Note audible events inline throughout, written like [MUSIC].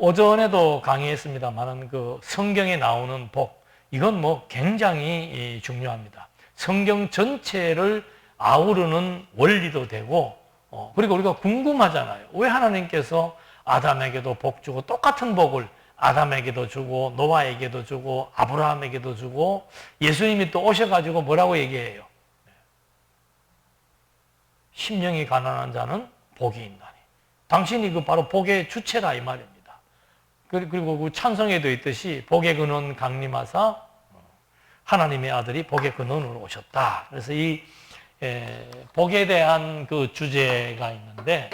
오전에도 강의했습니다만은 그 성경에 나오는 복 이건 뭐 굉장히 중요합니다. 성경 전체를 아우르는 원리도 되고 어, 그리고 우리가 궁금하잖아요. 왜 하나님께서 아담에게도 복 주고 똑같은 복을 아담에게도 주고 노아에게도 주고 아브라함에게도 주고 예수님이 또 오셔가지고 뭐라고 얘기해요? 심령이 가난한 자는 복이 있나니. 당신이 그 바로 복의 주체라 이 말입니다. 그리고 그 찬성에도 있듯이 복의 근원 강림하사 하나님의 아들이 복의 근원으로 오셨다. 그래서 이 복에 대한 그 주제가 있는데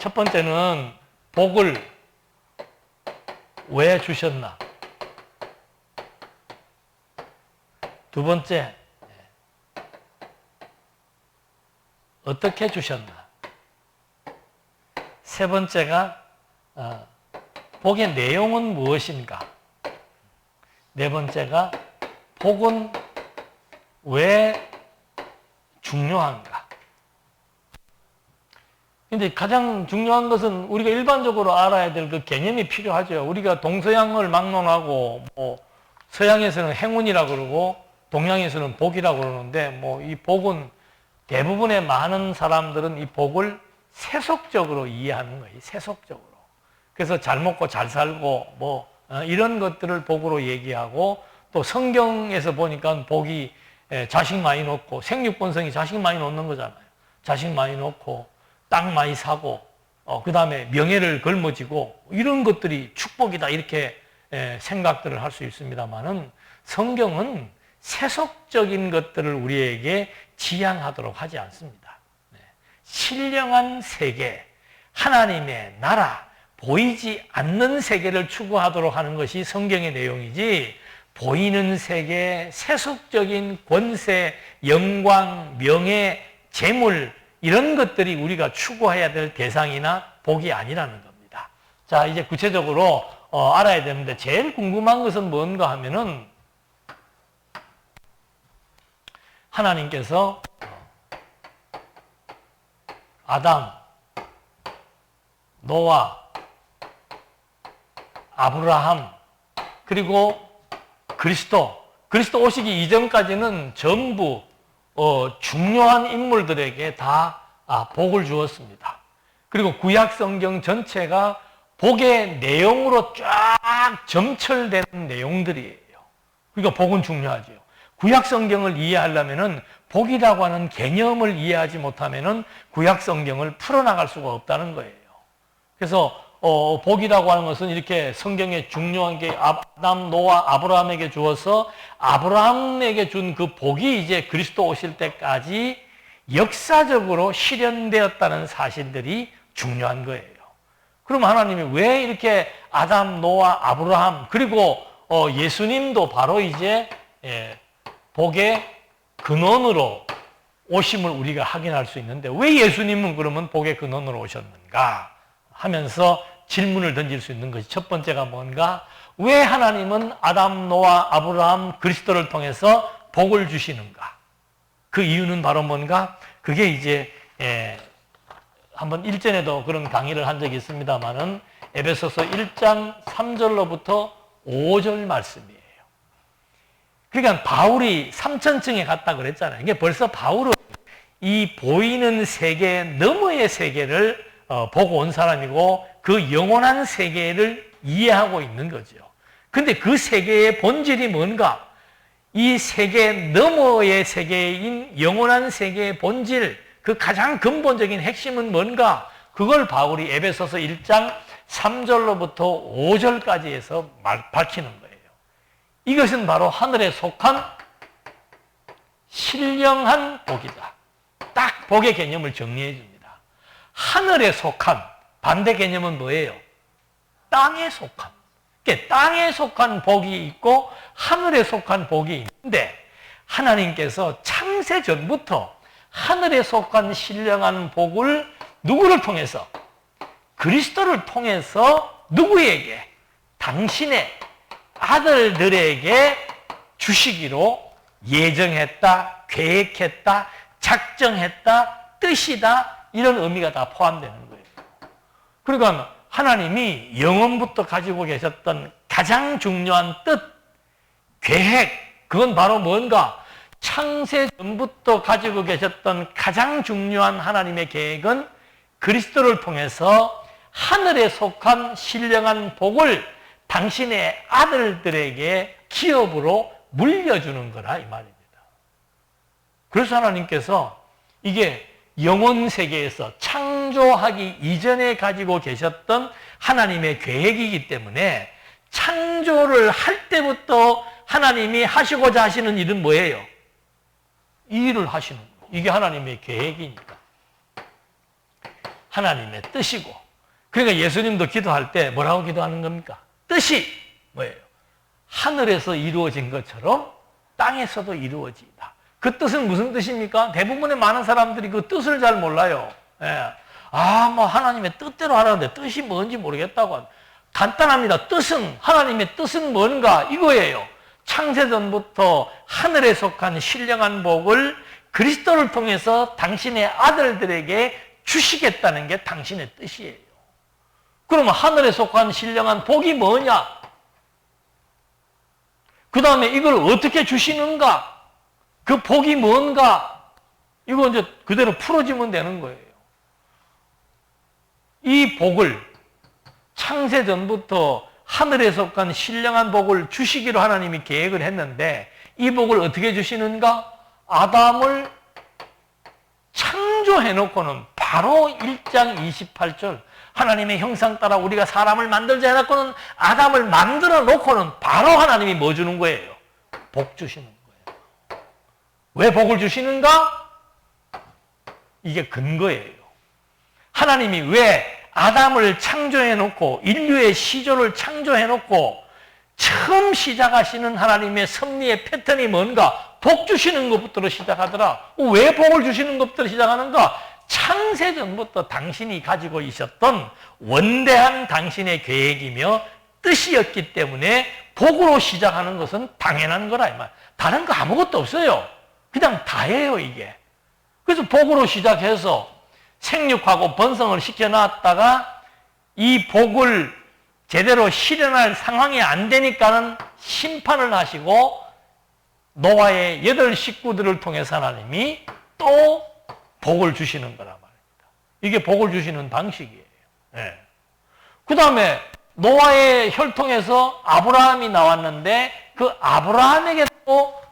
첫 번째는 복을 왜 주셨나? 두 번째, 어떻게 주셨나? 세 번째가, 어, 복의 내용은 무엇인가? 네 번째가, 복은 왜 중요한가? 근데 가장 중요한 것은 우리가 일반적으로 알아야 될 그 개념이 필요하죠. 우리가 동서양을 막론하고 뭐 서양에서는 행운이라고 그러고 동양에서는 복이라고 그러는데 뭐 이 복은 대부분의 많은 사람들은 이 복을 세속적으로 이해하는 거예요. 세속적으로. 그래서 잘 먹고 잘 살고 뭐 어, 이런 것들을 복으로 얘기하고 또 성경에서 보니까 복이 자식 많이 놓고 생육본성이 자식 많이 놓는 거잖아요. 자식 많이 놓고 땅 많이 사고 어, 그 다음에 명예를 걸머지고 이런 것들이 축복이다 이렇게 에, 생각들을 할 수 있습니다만은 성경은 세속적인 것들을 우리에게 지향하도록 하지 않습니다. 네. 신령한 세계, 하나님의 나라, 보이지 않는 세계를 추구하도록 하는 것이 성경의 내용이지 보이는 세계, 세속적인 권세, 영광, 명예, 재물 이런 것들이 우리가 추구해야 될 대상이나 복이 아니라는 겁니다. 자, 이제 구체적으로 어, 알아야 되는데 제일 궁금한 것은 뭔가 하면은 하나님께서 아담, 노아, 아브라함, 그리고 그리스도, 그리스도 오시기 이전까지는 전부 어, 중요한 인물들에게 다 아, 복을 주었습니다. 그리고 구약 성경 전체가 복의 내용으로 쫙 점철되는 내용들이에요. 그러니까 복은 중요하죠. 구약 성경을 이해하려면은 복이라고 하는 개념을 이해하지 못하면은 구약 성경을 풀어나갈 수가 없다는 거예요. 그래서 어, 복이라고 하는 것은 이렇게 성경에 중요한 게 아담, 노아, 아브라함에게 주어서 아브라함에게 준 그 복이 이제 그리스도 오실 때까지 역사적으로 실현되었다는 사실들이 중요한 거예요. 그럼 하나님이 왜 이렇게 아담, 노아, 아브라함 그리고 어, 예수님도 바로 이제 예, 복의 근원으로 오심을 우리가 확인할 수 있는데 왜 예수님은 그러면 복의 근원으로 오셨는가 하면서 질문을 던질 수 있는 것이 첫 번째가 뭔가? 왜 하나님은 아담, 노아, 아브라함, 그리스도를 통해서 복을 주시는가? 그 이유는 바로 뭔가? 그게 이제 예, 한번 일전에도 그런 강의를 한 적이 있습니다만은 에베소서 1장 3절로부터 5절 말씀이에요. 그러니까 바울이 3천층에 갔다 그랬잖아요. 이게 벌써 바울은 이 보이는 세계 너머의 세계를 어, 보고 온 사람이고 그 영원한 세계를 이해하고 있는 거죠. 근데 그 세계의 본질이 뭔가? 이 세계 너머의 세계인 영원한 세계의 본질, 그 가장 근본적인 핵심은 뭔가? 그걸 바울이 에베소서 1장 3절로부터 5절까지 해서 말, 밝히는 거예요. 이것은 바로 하늘에 속한 신령한 복이다. 딱 복의 개념을 정리해 줍니다. 하늘에 속한 반대 개념은 뭐예요? 땅에 속한. 그러니까 땅에 속한 복이 있고 하늘에 속한 복이 있는데 하나님께서 창세 전부터 하늘에 속한 신령한 복을 누구를 통해서 그리스도를 통해서 누구에게 당신의 아들들에게 주시기로 예정했다, 계획했다, 작정했다, 뜻이다, 이런 의미가 다 포함되는. 그러니까 하나님이 영원부터 가지고 계셨던 가장 중요한 뜻, 계획, 그건 바로 뭔가? 창세 전부터 가지고 계셨던 가장 중요한 하나님의 계획은 그리스도를 통해서 하늘에 속한 신령한 복을 당신의 아들들에게 기업으로 물려주는 거라 이 말입니다. 그래서 하나님께서 이게 영혼 세계에서 창조하기 이전에 가지고 계셨던 하나님의 계획이기 때문에 창조를 할 때부터 하나님이 하시고자 하시는 일은 뭐예요? 이 일을 하시는 거예요. 이게 하나님의 계획이니까. 하나님의 뜻이고. 그러니까 예수님도 기도할 때 뭐라고 기도하는 겁니까? 뜻이 뭐예요? 하늘에서 이루어진 것처럼 땅에서도 이루어지다. 그 뜻은 무슨 뜻입니까? 대부분의 많은 사람들이 그 뜻을 잘 몰라요. 예. 아, 뭐 하나님의 뜻대로 하라는데 뜻이 뭔지 모르겠다고. 간단합니다. 뜻은 하나님의 뜻은 뭔가 이거예요. 창세전부터 하늘에 속한 신령한 복을 그리스도를 통해서 당신의 아들들에게 주시겠다는 게 당신의 뜻이에요. 그러면 하늘에 속한 신령한 복이 뭐냐? 그 다음에 이걸 어떻게 주시는가? 그 복이 뭔가? 이거 이제 그대로 풀어지면 되는 거예요. 이 복을 창세 전부터 하늘에 속한 신령한 복을 주시기로 하나님이 계획을 했는데 이 복을 어떻게 주시는가? 아담을 창조해 놓고는 바로 1장 28절 하나님의 형상 따라 우리가 사람을 만들자 해놓고는 아담을 만들어 놓고는 바로 하나님이 뭐 주는 거예요? 복 주시는 거예요. 왜 복을 주시는가? 이게 근거예요. 하나님이 왜 아담을 창조해 놓고 인류의 시조를 창조해 놓고 처음 시작하시는 하나님의 섭리의 패턴이 뭔가? 복 주시는 것부터 시작하더라. 왜 복을 주시는 것부터 시작하는가? 창세전부터 당신이 가지고 있었던 원대한 당신의 계획이며 뜻이었기 때문에 복으로 시작하는 것은 당연한 거라. 다른 거 아무것도 없어요. 그냥 다예요 이게. 그래서 복으로 시작해서 생육하고 번성을 시켜놨다가 이 복을 제대로 실현할 상황이 안 되니까는 심판을 하시고 노아의 여덟 식구들을 통해서 하나님이 또 복을 주시는 거란 말입니다. 이게 복을 주시는 방식이에요. 네. 그 다음에 노아의 혈통에서 아브라함이 나왔는데 그 아브라함에게 또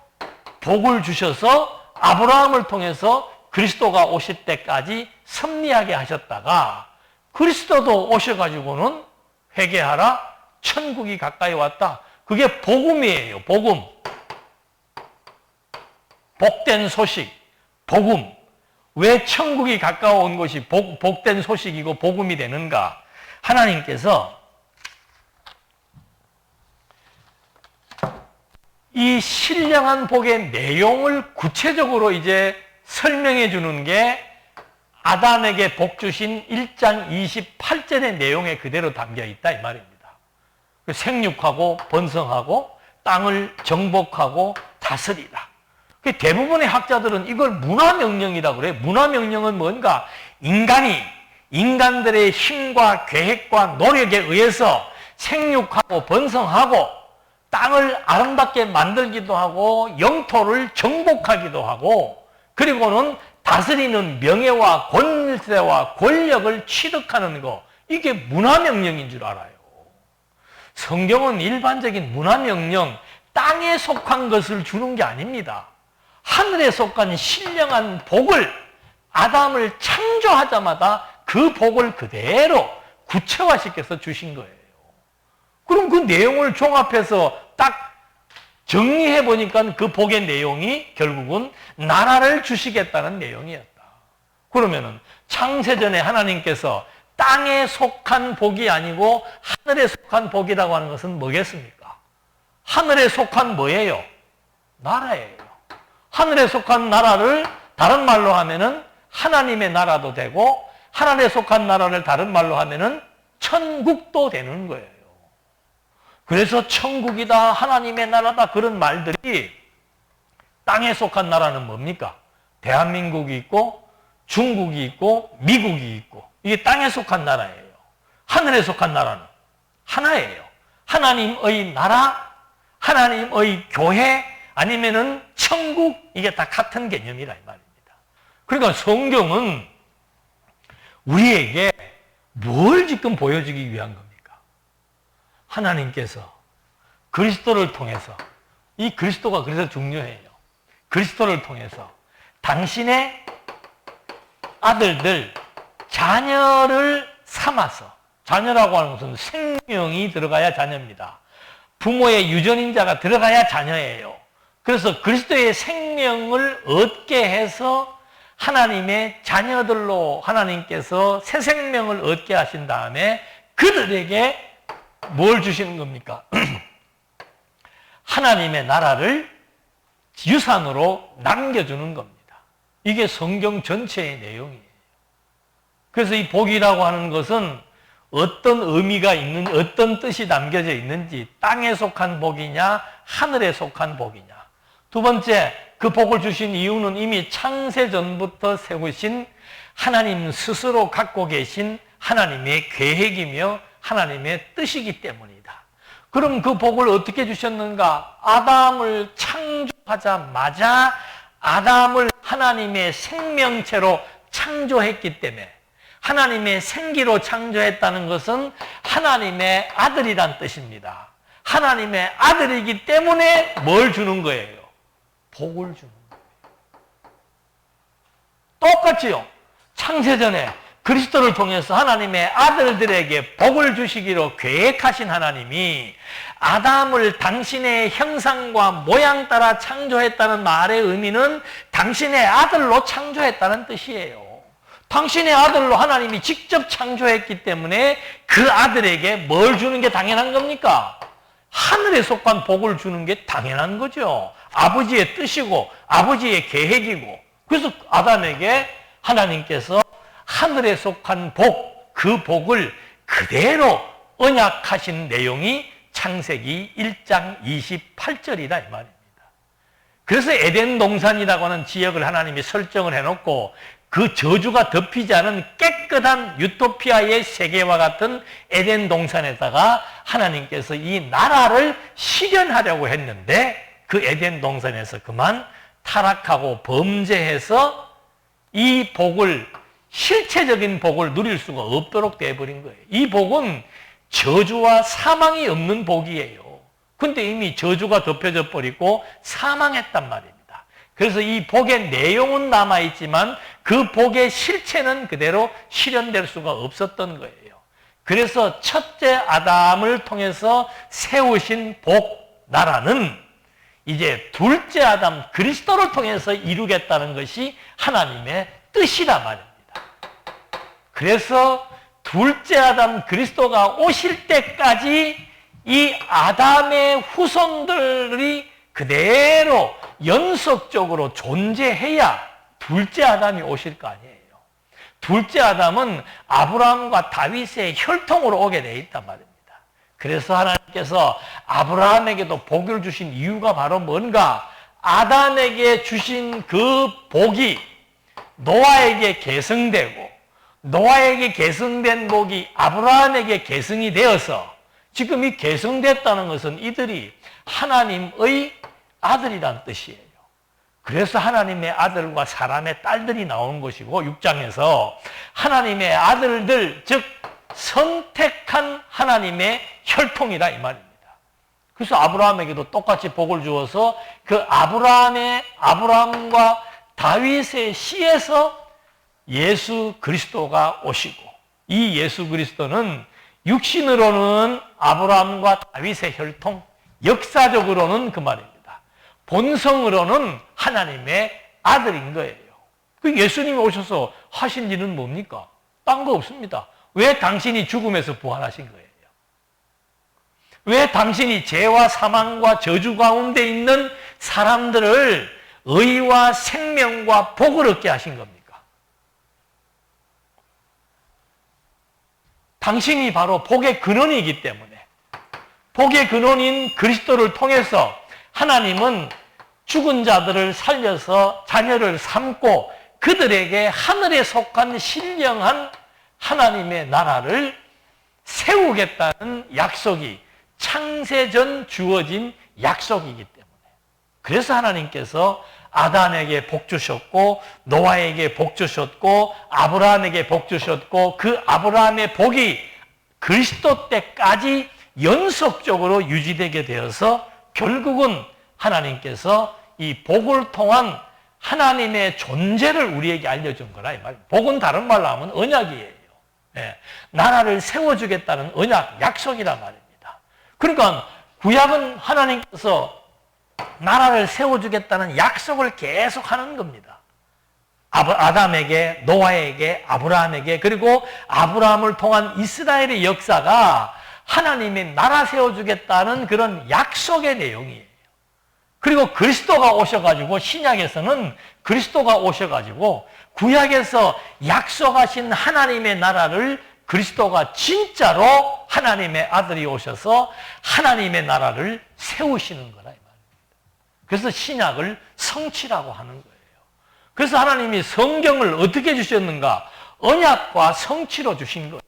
복을 주셔서 아브라함을 통해서 그리스도가 오실 때까지 섭리하게 하셨다가 그리스도도 오셔가지고는 회개하라 천국이 가까이 왔다. 그게 복음이에요. 복음. 복된 소식. 복음. 왜 천국이 가까워온 것이 복, 복된 소식이고 복음이 되는가? 하나님께서 이 신령한 복의 내용을 구체적으로 이제 설명해 주는 게 아담에게 복 주신 1장 28절의 내용에 그대로 담겨 있다 이 말입니다. 그 생육하고 번성하고 땅을 정복하고 다스리라. 그 대부분의 학자들은 이걸 문화명령이라고 그래요. 문화명령은 뭔가 인간이 인간들의 힘과 계획과 노력에 의해서 생육하고 번성하고 땅을 아름답게 만들기도 하고 영토를 정복하기도 하고 그리고는 다스리는 명예와 권세와 권력을 취득하는 거 이게 문화명령인 줄 알아요. 성경은 일반적인 문화명령 땅에 속한 것을 주는 게 아닙니다. 하늘에 속한 신령한 복을 아담을 창조하자마자 그 복을 그대로 구체화시켜서 주신 거예요. 그럼 그 내용을 종합해서 딱 정리해 보니까 그 복의 내용이 결국은 나라를 주시겠다는 내용이었다. 그러면은 창세전에 하나님께서 땅에 속한 복이 아니고 하늘에 속한 복이라고 하는 것은 뭐겠습니까? 하늘에 속한 뭐예요? 나라예요. 하늘에 속한 나라를 다른 말로 하면은 하나님의 나라도 되고 하늘에 속한 나라를 다른 말로 하면은 천국도 되는 거예요. 그래서 천국이다, 하나님의 나라다 그런 말들이 땅에 속한 나라는 뭡니까? 대한민국이 있고 중국이 있고 미국이 있고 이게 땅에 속한 나라예요. 하늘에 속한 나라는 하나예요. 하나님의 나라, 하나님의 교회, 아니면은 천국, 이게 다 같은 개념이라 이 말입니다. 그러니까 성경은 우리에게 뭘 지금 보여주기 위한 겁니까? 하나님께서 그리스도를 통해서, 이 그리스도가 그래서 중요해요. 그리스도를 통해서 당신의 아들들, 자녀를 삼아서, 자녀라고 하는 것은 생명이 들어가야 자녀입니다. 부모의 유전인자가 들어가야 자녀예요. 그래서 그리스도의 생명을 얻게 해서 하나님의 자녀들로 하나님께서 새 생명을 얻게 하신 다음에 그들에게 뭘 주시는 겁니까? [CLEARS THROAT] 하나님의 나라를 유산으로 남겨주는 겁니다. 이게 성경 전체의 내용이에요. 그래서 이 복이라고 하는 것은 어떤 의미가 있는, 어떤 뜻이 남겨져 있는지, 땅에 속한 복이냐, 하늘에 속한 복이냐. 두 번째, 그 복을 주신 이유는 이미 창세 전부터 세우신 하나님 스스로 갖고 계신 하나님의 계획이며 하나님의 뜻이기 때문이다. 그럼 그 복을 어떻게 주셨는가? 아담을 창조하자마자 아담을 하나님의 생명체로 창조했기 때문에 하나님의 생기로 창조했다는 것은 하나님의 아들이란 뜻입니다. 하나님의 아들이기 때문에 뭘 주는 거예요? 복을 주는 거예요. 똑같지요. 창세전에 그리스도를 통해서 하나님의 아들들에게 복을 주시기로 계획하신 하나님이 아담을 당신의 형상과 모양 따라 창조했다는 말의 의미는 당신의 아들로 창조했다는 뜻이에요. 당신의 아들로 하나님이 직접 창조했기 때문에 그 아들에게 뭘 주는 게 당연한 겁니까? 하늘에 속한 복을 주는 게 당연한 거죠. 아버지의 뜻이고 아버지의 계획이고 그래서 아담에게 하나님께서 하늘에 속한 복, 그 복을 그대로 언약하신 내용이 창세기 1장 28절이다 이 말입니다. 그래서 에덴 동산이라고 하는 지역을 하나님이 설정을 해놓고 그 저주가 덮이지 않은 깨끗한 유토피아의 세계와 같은 에덴 동산에다가 하나님께서 이 나라를 실현하려고 했는데 그 에덴 동산에서 그만 타락하고 범죄해서 이 복을 실체적인 복을 누릴 수가 없도록 되어버린 거예요. 이 복은 저주와 사망이 없는 복이에요. 근데 이미 저주가 덮여져 버리고 사망했단 말입니다. 그래서 이 복의 내용은 남아있지만 그 복의 실체는 그대로 실현될 수가 없었던 거예요. 그래서 첫째 아담을 통해서 세우신 복 나라는 이제 둘째 아담 그리스도를 통해서 이루겠다는 것이 하나님의 뜻이라 말입니다. 그래서 둘째 아담 그리스도가 오실 때까지 이 아담의 후손들이 그대로 연속적으로 존재해야 둘째 아담이 오실 거 아니에요. 둘째 아담은 아브라함과 다윗의 혈통으로 오게 돼 있단 말입니다. 그래서 하나님께서 아브라함에게도 복을 주신 이유가 바로 뭔가 아담에게 주신 그 복이 노아에게 계승되고 노아에게 계승된 복이 아브라함에게 계승이 되어서 지금 이 계승됐다는 것은 이들이 하나님의 아들이란 뜻이에요. 그래서 하나님의 아들과 사람의 딸들이 나오는 것이고 6장에서 하나님의 아들들 즉 선택한 하나님의 혈통이라 이 말입니다. 그래서 아브라함에게도 똑같이 복을 주어서 그 아브라함의 아브라함과 다윗의 씨에서 예수 그리스도가 오시고 이 예수 그리스도는 육신으로는 아브라함과 다윗의 혈통, 역사적으로는 그 말입니다. 본성으로는 하나님의 아들인 거예요. 그 예수님이 오셔서 하신 일은 뭡니까? 딴 거 없습니다. 왜 당신이 죽음에서 부활하신 거예요? 왜 당신이 죄와 사망과 저주 가운데 있는 사람들을 의와 생명과 복을 얻게 하신 겁니까? 당신이 바로 복의 근원이기 때문에 복의 근원인 그리스도를 통해서 하나님은 죽은 자들을 살려서 자녀를 삼고 그들에게 하늘에 속한 신령한 하나님의 나라를 세우겠다는 약속이 창세전 주어진 약속이기 때문에. 그래서 하나님께서 아담에게 복 주셨고 노아에게 복 주셨고 아브라함에게 복 주셨고 그 아브라함의 복이 그리스도 때까지 연속적으로 유지되게 되어서 결국은 하나님께서 이 복을 통한 하나님의 존재를 우리에게 알려준 거라 이 말. 복은 다른 말로 하면 언약이에요. 예. 나라를 세워주겠다는 언약, 약속이란 말입니다. 그러니까 구약은 하나님께서 나라를 세워주겠다는 약속을 계속 하는 겁니다. 아담에게, 노아에게, 아브라함에게, 그리고 아브라함을 통한 이스라엘의 역사가 하나님이 나라 세워주겠다는 그런 약속의 내용이에요. 그리고 그리스도가 오셔가지고 신약에서는 그리스도가 오셔가지고 구약에서 약속하신 하나님의 나라를 그리스도가 진짜로 하나님의 아들이 오셔서 하나님의 나라를 세우시는 거라. 그래서 신약을 성취라고 하는 거예요. 그래서 하나님이 성경을 어떻게 주셨는가? 언약과 성취로 주신 거예요.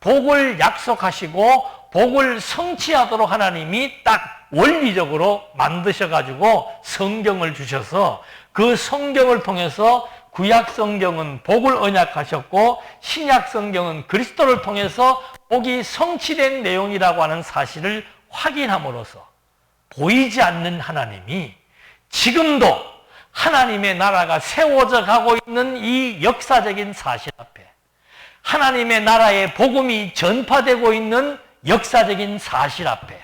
복을 약속하시고 복을 성취하도록 하나님이 딱 원리적으로 만드셔가지고 성경을 주셔서 그 성경을 통해서 구약 성경은 복을 언약하셨고 신약 성경은 그리스도를 통해서 복이 성취된 내용이라고 하는 사실을 확인함으로써 보이지 않는 하나님이 지금도 하나님의 나라가 세워져 가고 있는 이 역사적인 사실 앞에 하나님의 나라의 복음이 전파되고 있는 역사적인 사실 앞에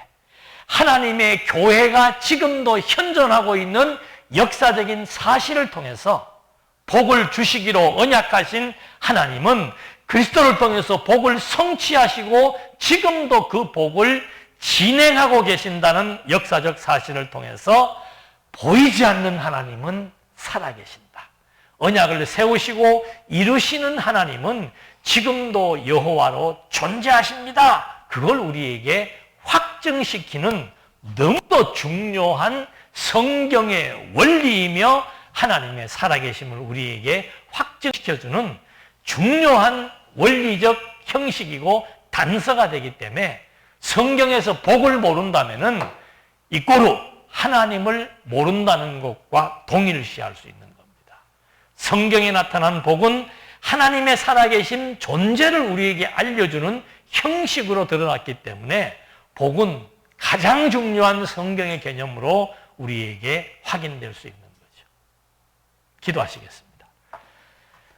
하나님의 교회가 지금도 현존하고 있는 역사적인 사실을 통해서 복을 주시기로 언약하신 하나님은 그리스도를 통해서 복을 성취하시고 지금도 그 복을 진행하고 계신다는 역사적 사실을 통해서 보이지 않는 하나님은 살아계신다. 언약을 세우시고 이루시는 하나님은 지금도 여호와로 존재하십니다. 그걸 우리에게 확증시키는 너무도 중요한 성경의 원리이며 하나님의 살아계심을 우리에게 확증시켜주는 중요한 원리적 형식이고 단서가 되기 때문에 성경에서 복을 모른다면 이꼬로 하나님을 모른다는 것과 동일시할 수 있는 겁니다. 성경에 나타난 복은 하나님의 살아계신 존재를 우리에게 알려주는 형식으로 드러났기 때문에 복은 가장 중요한 성경의 개념으로 우리에게 확인될 수 있는 거죠. 기도하시겠습니다.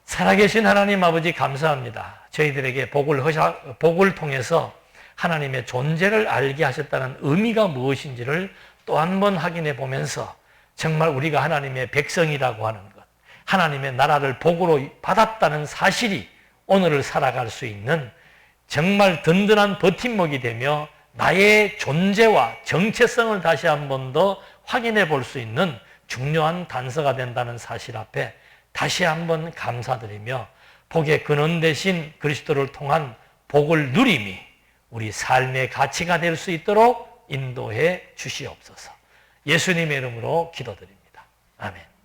살아계신 하나님 아버지 감사합니다. 저희들에게 복을 허사, 복을 통해서 하나님의 존재를 알게 하셨다는 의미가 무엇인지를 또 한 번 확인해 보면서 정말 우리가 하나님의 백성이라고 하는 것, 하나님의 나라를 복으로 받았다는 사실이 오늘을 살아갈 수 있는 정말 든든한 버팀목이 되며 나의 존재와 정체성을 다시 한 번 더 확인해 볼 수 있는 중요한 단서가 된다는 사실 앞에 다시 한번 감사드리며 복의 근원 대신 그리스도를 통한 복을 누림이 우리 삶의 가치가 될 수 있도록 인도해 주시옵소서. 예수님의 이름으로 기도드립니다. 아멘.